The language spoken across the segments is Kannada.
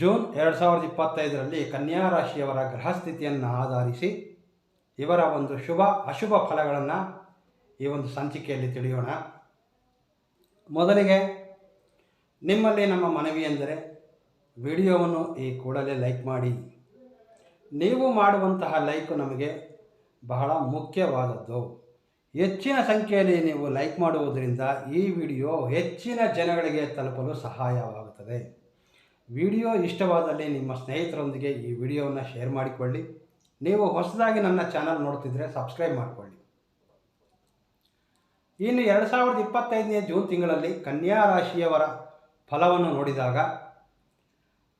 ಜೂನ್ ಎರಡು ಸಾವಿರದ ಇಪ್ಪತ್ತೈದರಲ್ಲಿ ಕನ್ಯಾ ರಾಶಿಯವರ ಗ್ರಹಸ್ಥಿತಿಯನ್ನು ಆಧರಿಸಿ ಇವರ ಒಂದು ಶುಭ ಅಶುಭ ಫಲಗಳನ್ನು ಈ ಒಂದು ಸಂಚಿಕೆಯಲ್ಲಿ ತಿಳಿಯೋಣ. ಮೊದಲಿಗೆ ನಿಮ್ಮಲ್ಲಿ ನಮ್ಮ ಮನವಿ ಎಂದರೆ ವಿಡಿಯೋವನ್ನು ಈ ಕೂಡಲೇ ಲೈಕ್ ಮಾಡಿ. ನೀವು ಮಾಡುವಂತಹ ಲೈಕ್ ನಮಗೆ ಬಹಳ ಮುಖ್ಯವಾದದ್ದು. ಹೆಚ್ಚಿನ ಸಂಖ್ಯೆಯಲ್ಲಿ ನೀವು ಲೈಕ್ ಮಾಡುವುದರಿಂದ ಈ ವಿಡಿಯೋ ಹೆಚ್ಚಿನ ಜನಗಳಿಗೆ ತಲುಪಲು ಸಹಾಯವಾಗುತ್ತದೆ. ವಿಡಿಯೋ ಇಷ್ಟವಾದಲ್ಲಿ ನಿಮ್ಮ ಸ್ನೇಹಿತರೊಂದಿಗೆ ಈ ವಿಡಿಯೋವನ್ನು ಶೇರ್ ಮಾಡಿಕೊಳ್ಳಿ. ನೀವು ಹೊಸದಾಗಿ ನನ್ನ ಚಾನಲ್ ನೋಡ್ತಿದ್ರೆ ಸಬ್ಸ್ಕ್ರೈಬ್ ಮಾಡಿಕೊಳ್ಳಿ. ಇನ್ನು ಎರಡು ಸಾವಿರದ ಇಪ್ಪತ್ತೈದನೇ ಜೂನ್ ತಿಂಗಳಲ್ಲಿ ಕನ್ಯಾ ರಾಶಿಯವರ ಫಲವನ್ನು ನೋಡಿದಾಗ,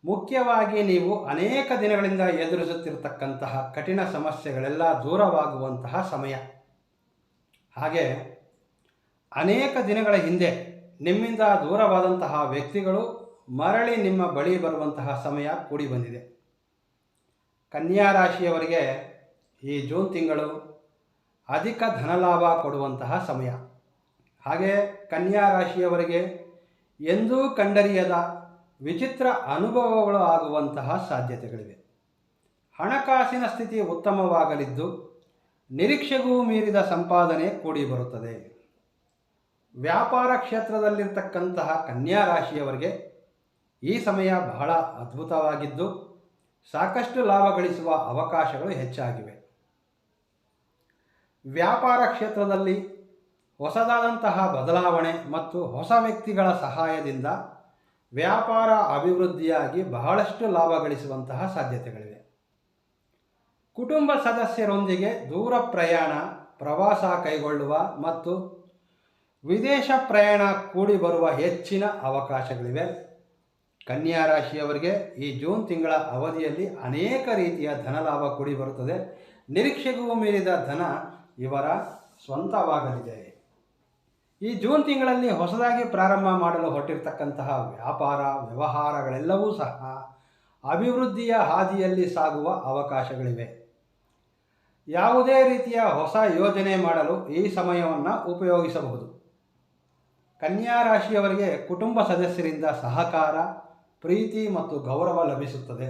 ಮುಖ್ಯವಾಗಿ ನೀವು ಅನೇಕ ದಿನಗಳಿಂದ ಎದುರಿಸುತ್ತಿರತಕ್ಕಂತಹ ಕಠಿಣ ಸಮಸ್ಯೆಗಳೆಲ್ಲ ದೂರವಾಗುವಂತಹ ಸಮಯ. ಹಾಗೆ ಅನೇಕ ದಿನಗಳ ಹಿಂದೆ ನಿಮ್ಮಿಂದ ದೂರವಾದಂತಹ ವ್ಯಕ್ತಿಗಳು ಮರಳಿ ನಿಮ್ಮ ಬಳಿ ಬರುವಂತಹ ಸಮಯ ಕೂಡಿ ಬಂದಿದೆ. ಕನ್ಯಾ ರಾಶಿಯವರಿಗೆ ಈ ಜೂನ್ ತಿಂಗಳು ಅಧಿಕ ಧನಲಾಭ ಕೊಡುವಂತಹ ಸಮಯ. ಹಾಗೆ ಕನ್ಯಾ ರಾಶಿಯವರಿಗೆ ಎಂದೂ ಕಂಡರಿಯದ ವಿಚಿತ್ರ ಅನುಭವಗಳು ಆಗುವಂತಹ ಸಾಧ್ಯತೆಗಳಿವೆ. ಹಣಕಾಸಿನ ಸ್ಥಿತಿ ಉತ್ತಮವಾಗಲಿದ್ದು ನಿರೀಕ್ಷೆಗೂ ಮೀರಿದ ಸಂಪಾದನೆ ಕೂಡಿ ಬರುತ್ತದೆ. ವ್ಯಾಪಾರ ಕ್ಷೇತ್ರದಲ್ಲಿರ್ತಕ್ಕಂತಹ ಕನ್ಯಾ ರಾಶಿಯವರಿಗೆ ಈ ಸಮಯ ಬಹಳ ಅದ್ಭುತವಾಗಿದ್ದು ಸಾಕಷ್ಟು ಲಾಭ ಗಳಿಸುವ ಅವಕಾಶಗಳು ಹೆಚ್ಚಾಗಿವೆ. ವ್ಯಾಪಾರ ಕ್ಷೇತ್ರದಲ್ಲಿ ಹೊಸದಾದಂತಹ ಬದಲಾವಣೆ ಮತ್ತು ಹೊಸ ವ್ಯಕ್ತಿಗಳ ಸಹಾಯದಿಂದ ವ್ಯಾಪಾರ ಅಭಿವೃದ್ಧಿಯಾಗಿ ಬಹಳಷ್ಟು ಲಾಭ ಗಳಿಸುವಂತಹ ಸಾಧ್ಯತೆಗಳಿವೆ. ಕುಟುಂಬ ಸದಸ್ಯರೊಂದಿಗೆ ದೂರ ಪ್ರಯಾಣ, ಪ್ರವಾಸ ಕೈಗೊಳ್ಳುವ ಮತ್ತು ವಿದೇಶ ಪ್ರಯಾಣ ಕೂಡಿ ಬರುವ ಹೆಚ್ಚಿನ ಅವಕಾಶಗಳಿವೆ. ಕನ್ಯಾ ರಾಶಿಯವರಿಗೆ ಈ ಜೂನ್ ತಿಂಗಳ ಅವಧಿಯಲ್ಲಿ ಅನೇಕ ರೀತಿಯ ಧನಲಾಭ ಕೂಡಿ ಬರುತ್ತದೆ. ನಿರೀಕ್ಷೆಗೂ ಮೀರಿದ ಧನ ಇವರ ಸ್ವಂತವಾಗಲಿದೆ. ಈ ಜೂನ್ ತಿಂಗಳಲ್ಲಿ ಹೊಸದಾಗಿ ಪ್ರಾರಂಭ ಮಾಡಲು ಹೊರಟಿರ್ತಕ್ಕಂತಹ ವ್ಯಾಪಾರ, ವ್ಯವಹಾರಗಳೆಲ್ಲವೂ ಸಹ ಅಭಿವೃದ್ಧಿಯ ಹಾದಿಯಲ್ಲಿ ಸಾಗುವ ಅವಕಾಶಗಳಿವೆ. ಯಾವುದೇ ರೀತಿಯ ಹೊಸ ಯೋಜನೆ ಮಾಡಲು ಈ ಸಮಯವನ್ನು ಉಪಯೋಗಿಸಬಹುದು. ಕನ್ಯಾ ರಾಶಿಯವರಿಗೆ ಕುಟುಂಬ ಸದಸ್ಯರಿಂದ ಸಹಕಾರ ಪ್ರೀತಿ ಮತ್ತು ಗೌರವ ಲಭಿಸುತ್ತದೆ.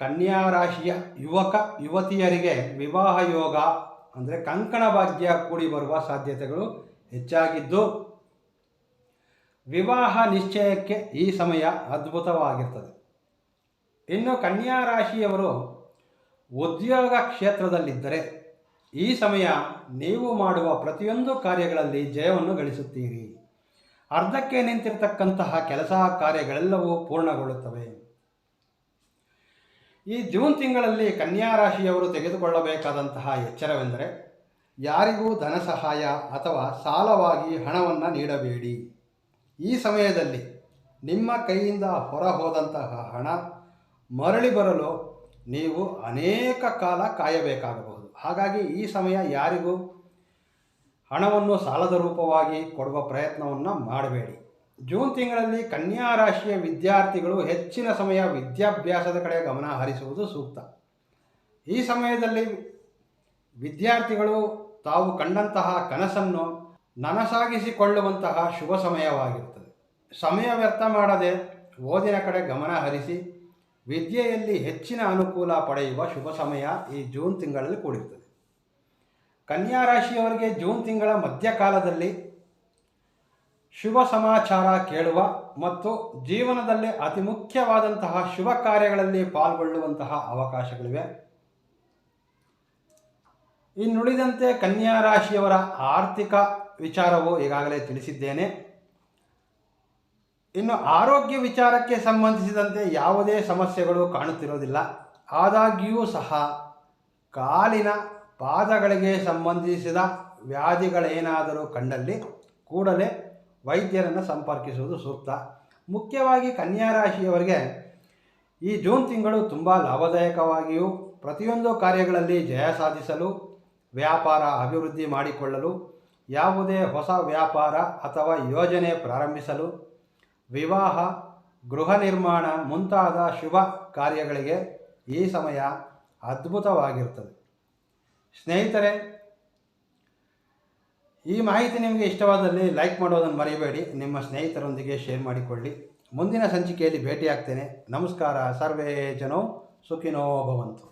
ಕನ್ಯಾ ರಾಶಿಯ ಯುವಕ ಯುವತಿಯರಿಗೆ ವಿವಾಹ ಯೋಗ ಅಂದರೆ ಕಂಕಣ ಭಾಗ್ಯ ಕೂಡಿ ಬರುವ ಸಾಧ್ಯತೆಗಳು ಹೆಚ್ಚಾಗಿದ್ದು, ವಿವಾಹ ನಿಶ್ಚಯಕ್ಕೆ ಈ ಸಮಯ ಅದ್ಭುತವಾಗಿರ್ತದೆ. ಇನ್ನು ಕನ್ಯಾ ರಾಶಿಯವರು ಉದ್ಯೋಗ ಕ್ಷೇತ್ರದಲ್ಲಿದ್ದರೆ ಈ ಸಮಯ ನೀವು ಮಾಡುವ ಪ್ರತಿಯೊಂದು ಕಾರ್ಯಗಳಲ್ಲಿ ಜಯವನ್ನು ಗಳಿಸುತ್ತೀರಿ. ಅರ್ಧಕ್ಕೆ ನಿಂತಿರತಕ್ಕಂತಹ ಕೆಲಸ ಕಾರ್ಯಗಳೆಲ್ಲವೂ ಪೂರ್ಣಗೊಳ್ಳುತ್ತವೆ. ಈ ಜೂನ್ ತಿಂಗಳಲ್ಲಿ ಕನ್ಯಾ ರಾಶಿಯವರು ತೆಗೆದುಕೊಳ್ಳಬೇಕಾದಂತಹ ಎಚ್ಚರವೆಂದರೆ ಯಾರಿಗೂ ಧನ ಸಹಾಯ ಅಥವಾ ಸಾಲವಾಗಿ ಹಣವನ್ನು ನೀಡಬೇಡಿ. ಈ ಸಮಯದಲ್ಲಿ ನಿಮ್ಮ ಕೈಯಿಂದ ಹೊರ ಹೋದಂತಹ ಹಣ ಮರಳಿ ಬರಲು ನೀವು ಅನೇಕ ಕಾಲ ಕಾಯಬೇಕಾಗಬಹುದು. ಹಾಗಾಗಿ ಈ ಸಮಯ ಯಾರಿಗೂ ಹಣವನ್ನು ಸಾಲದ ರೂಪವಾಗಿ ಕೊಡುವ ಪ್ರಯತ್ನವನ್ನು ಮಾಡಬೇಡಿ. ಜೂನ್ ತಿಂಗಳಲ್ಲಿ ಕನ್ಯಾ ರಾಶಿಯ ವಿದ್ಯಾರ್ಥಿಗಳು ಹೆಚ್ಚಿನ ಸಮಯ ವಿದ್ಯಾಭ್ಯಾಸದ ಕಡೆ ಗಮನ ಹರಿಸುವುದು ಸೂಕ್ತ. ಈ ಸಮಯದಲ್ಲಿ ವಿದ್ಯಾರ್ಥಿಗಳು ತಾವು ಕಂಡಂತಹ ಕನಸನ್ನು ನನಸಾಗಿಸಿಕೊಳ್ಳುವಂತಹ ಶುಭ ಸಮಯವಾಗಿರುತ್ತದೆ. ಸಮಯ ವ್ಯರ್ಥ ಮಾಡದೆ ಓದಿನ ಕಡೆ ಗಮನ ಹರಿಸಿ ವಿದ್ಯೆಯಲ್ಲಿ ಹೆಚ್ಚಿನ ಅನುಕೂಲ ಪಡೆಯುವ ಶುಭ ಸಮಯ ಈ ಜೂನ್ ತಿಂಗಳಲ್ಲಿ ಕೂಡಿರುತ್ತದೆ. ಕನ್ಯಾ ರಾಶಿಯವರಿಗೆ ಜೂನ್ ತಿಂಗಳ ಮಧ್ಯಕಾಲದಲ್ಲಿ ಶುಭ ಸಮಾಚಾರ ಕೇಳುವ ಮತ್ತು ಜೀವನದಲ್ಲಿ ಅತಿ ಮುಖ್ಯವಾದಂತಹ ಶುಭ ಕಾರ್ಯಗಳಲ್ಲಿ ಪಾಲ್ಗೊಳ್ಳುವಂತಹ ಅವಕಾಶಗಳಿವೆ. ಇನ್ನುಳಿದಂತೆ ಕನ್ಯಾ ರಾಶಿಯವರ ಆರ್ಥಿಕ ವಿಚಾರವು ಈಗಾಗಲೇ ತಿಳಿಸಿದ್ದೇನೆ. ಇನ್ನು ಆರೋಗ್ಯ ವಿಚಾರಕ್ಕೆ ಸಂಬಂಧಿಸಿದಂತೆ ಯಾವುದೇ ಸಮಸ್ಯೆಗಳು ಕಾಣುತ್ತಿರೋದಿಲ್ಲ ಆದಾಗ್ಯೂ ಸಹ ಕಾಲಿನ ಪಾದಗಳಿಗೆ ಸಂಬಂಧಿಸಿದ ವ್ಯಾಧಿಗಳೇನಾದರೂ ಕಂಡಲ್ಲಿ ಕೂಡಲೇ ವೈದ್ಯರನ್ನು ಸಂಪರ್ಕಿಸುವುದು ಸೂಕ್ತ. ಮುಖ್ಯವಾಗಿ ಕನ್ಯಾ ರಾಶಿಯವರಿಗೆ ಈ ಜೂನ್ ತಿಂಗಳು ತುಂಬ ಲಾಭದಾಯಕವಾಗಿಯೂ ಪ್ರತಿಯೊಂದು ಕಾರ್ಯಗಳಲ್ಲಿ ಜಯ ಸಾಧಿಸಲು, ವ್ಯಾಪಾರ ಅಭಿವೃದ್ಧಿ ಮಾಡಿಕೊಳ್ಳಲು, ಯಾವುದೇ ಹೊಸ ವ್ಯಾಪಾರ ಅಥವಾ ಯೋಜನೆ ಪ್ರಾರಂಭಿಸಲು, ವಿವಾಹ, ಗೃಹ ನಿರ್ಮಾಣ ಮುಂತಾದ ಶುಭ ಕಾರ್ಯಗಳಿಗೆ ಈ ಸಮಯ ಅದ್ಭುತವಾಗಿರುತ್ತದೆ. ಸ್ನೇಹಿತರೆ, ಈ ಮಾಹಿತಿ ನಿಮಗೆ ಇಷ್ಟವಾದಲ್ಲಿ ಲೈಕ್ ಮಾಡೋದನ್ನು ಮರೆಯಬೇಡಿ ನಿಮ್ಮ ಸ್ನೇಹಿತರೊಂದಿಗೆ ಶೇರ್ ಮಾಡಿಕೊಳ್ಳಿ. ಮುಂದಿನ ಸಂಚಿಕೆಯಲ್ಲಿ ಭೇಟಿಯಾಗ್ತೇನೆ. ನಮಸ್ಕಾರ. ಸರ್ವೇ ಜನೋ ಸುಖಿನೋ ಭವಂತು.